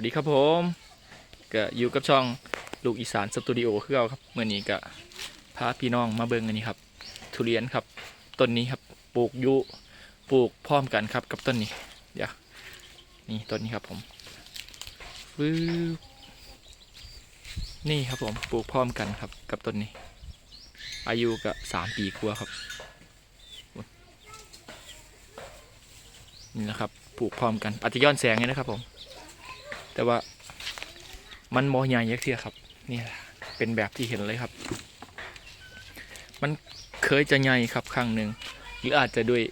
วัสดีครับผมก็อยู่กับช่องลูกอีสานสตูดิโอคือเราครับเมื่อนี้ก็พาพี่น้องมาเบิ่งอันนี้ครับ ทุเรียนครับต้นนี้ครับปลูกยู่ปลูกพร้อมกันครับ กับต้นนี้ เดี๋ยวนี่ต้นนี้ครับผมฟืบนี่ครับผมปลูกพร้อมกันครับ กับต้นนี้ อายุก็สามปีกว่าครับนี่นะครับปลูกพร้อมกันอาจจะย้อนแสงไงนะครับผม แต่ว่ามันโมใหญ่ยักเทียครับนี่แหละเป็นแบบที่เห็นเลยครับ มันเคยจะใหญ่ครับครั้งหนึ่งหรืออาจจะด้วย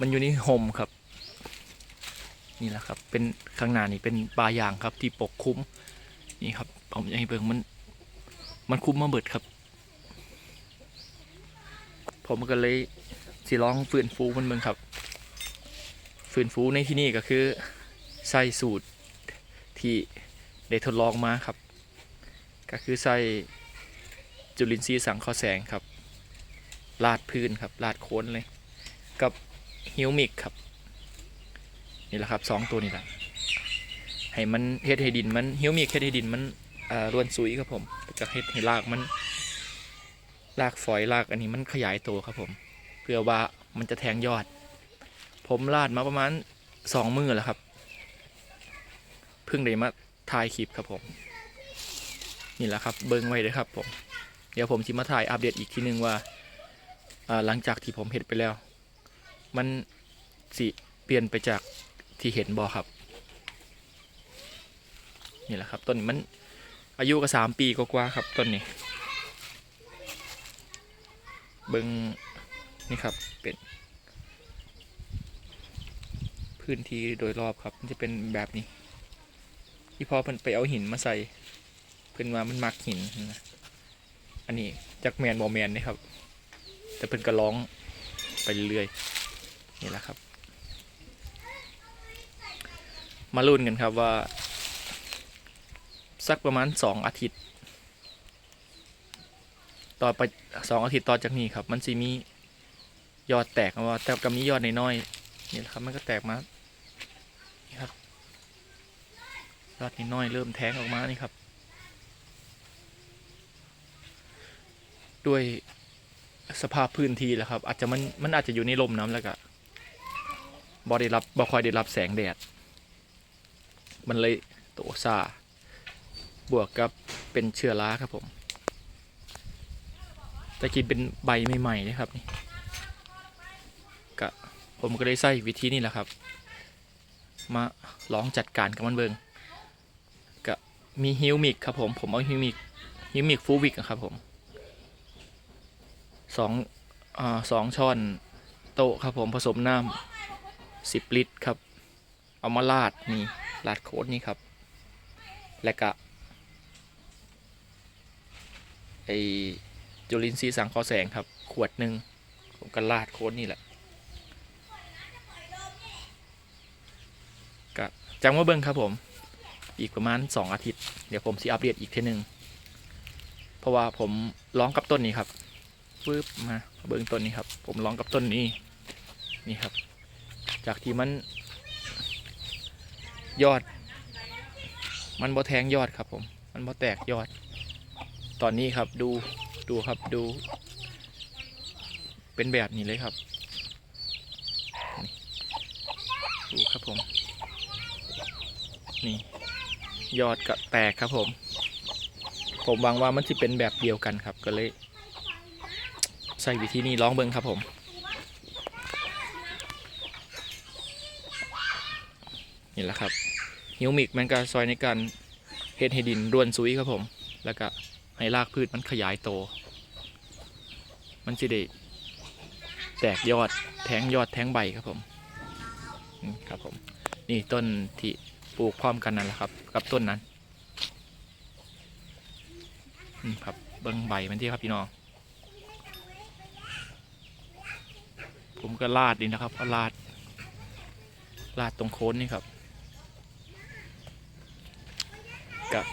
มันอยู่ในห่มครับ นี่แหละครับ เป็นข้างหน้านี่เป็นปลายางครับที่ปกคลุมนี่ครับผมยากให้เบิ่งมัน มันคุ้มมาเบิดครับ ผมก็เลยสิลองฟื้นฟูมันเบิ่งครับ ฟื้นฟูในที่นี่ก็คือใส่สูตร ที่ได้ทดลองมาครับ ก็คือใส่จุลินทรีย์สังเคราะห์แสงครับลาดพื้นครับลาดโคนเลย กับฮิวมิกครับ นี่แหละครับสองตัวนี้แหละให้มันเฮ็ดให้ดินมันฮิวมิกเฮ็ดให้ดินมันอ่วนซุยครับผมจะเฮ็ดให้รากมันรากฝอยรากอันนี้มันขยายตัวครับผม เพื่อว่ามันจะแทงยอด ผมลาดมาประมาณสองมือแล้วครับ พิ่งได้มาถ่ายคลิปครับผม นี่แหละครับเบิ้งไว้เลยครับผม เดี๋ยวผมจะมาถ่ายอัปเดตอีกทีนึงว่าหลังจากที่ผมเห็นไปแล้ว มันสิเปลี่ยนไปจากที่เห็นบอครับ นี่แหละครับต้นมันอายุก็สามปีกว่าครับต้นนี้เบิ้งนี่ครับเป็นพื้นที่โดยรอบครับ มันจะเป็นแบบนี้ ที่พ่อเพิ่นไปเอาหินมาใส่เพิ่นว่ามันมักหินนะอันนี้จักแมนบอแมนนี่ครับ แต่เพิ่นก็ร้องไปเรื่อยๆนี่แหละครับ มาลุ้นกันครับว่า สักประมาณสองอาทิตย์ ต่อไปสองอาทิตย์ต่อจากนี้ครับ มันจะมียอดแตกออกมาแต่ก็มียอดน้อยๆนี่แหละครับมันก็แตกมานี่ครับ ยอดนิดน้อยเริ่มแทงออกมานี่ครับ ด้วยสภาพพื้นที่แหละครับ อาจจะมันมันอาจจะอยู่ในลมน้ำแล้วก็บอได้รับบอคอยได้รับแสงแดด มันเลยโตซาบวกกับเป็นเชื้อราครับผมตะกี้เป็นใบใหม่ๆนะครับนี่ก็ผมก็ได้ใส่วิธีนี้แหละครับ มาลองจัดการกับมันเบิง มีฮิวมิกครับผม ผมเอาฮิวมิกฮิวมิกฟูวิกครับผมสองอสองช้อนโต๊ะครับผมผสมน้ำสิบลิตรครับ เอามาลาดนี่ลาดโค้ดนี่ครับ และกะไอจุลินทรีย์สังเคราะห์แสงครับ ขวดหนึ่งผมก็ลาดโค้ดนี่แหละกะจังว่าเบิ้งครับผม อีกประมาณ 2 อาทิตย์ เดี๋ยวผมสิอัปเดตอีกทีหนึ่งเพราะว่าผมร้องกับต้นนี้ครับปึ๊บมาเบิ้งต้นนี้ครับ ผมร้องกับต้นนี้นี่ครับ จากที่มัน ยอด มันบ่แทงยอดครับ ผม มันบ่แตกยอด ตอนนี้ครับดูดูครับดู เป็นแบบนี้เลยครับดูครับผม นี่ ยอดก็แตกครับผม ผมหวังว่ามันจะเป็นแบบเดียวกันครับก็เลย ใส่วิธีนี้ลองเบิ้งครับผมนี่แหละครับฮิวมิกมันก็ซอยในการเฮ็ดให้ดินร่วนซุยครับผม แล้วก็ให้รากพืชมันขยายโต มันจะได้แตกยอดแทงยอดแทงใบครับผมอืมครับผม นี่ต้นที่ ปลูกพร้อมกันนั่นแหละครับ กับต้นนั้นอืมครับเบิ้งใบมันที่ครับพี่น้องผมก็ลาดนี่นะครับเอาลาดลาดตรงโคนนี่ครับกับ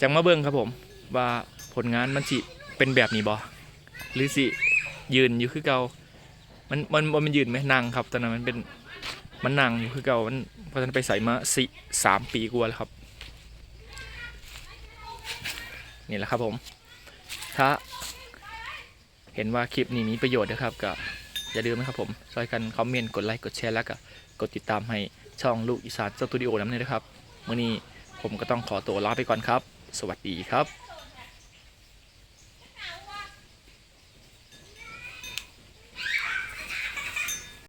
จังมาเบิ้งครับผม ว่าผลงานมันสิเป็นแบบนี้บอหรือสิยืนอยู่คือเก่ามันมันมันมันยืนไหมนั่งครับตอนนั้นมันเป็น มันนั่งอยู่คือเก่ามันเพราะฉันไปใส่มาสี่สามปีกว่าแล้วครับ นี่แหละครับผม ถ้า เห็นว่าคลิปนี้มีประโยชน์นะครับก็อย่าลืมนะครับผมช่วยกันคอมเมนต์กดไลค์กดแชร์แล้วก็กดติดตามให้ช่องลูกอีสานสตูดิโอน้ำเลยนะครับเมื่อนี้ผมก็ต้องขอตัวลาไปก่อนครับ สวัสดีครับ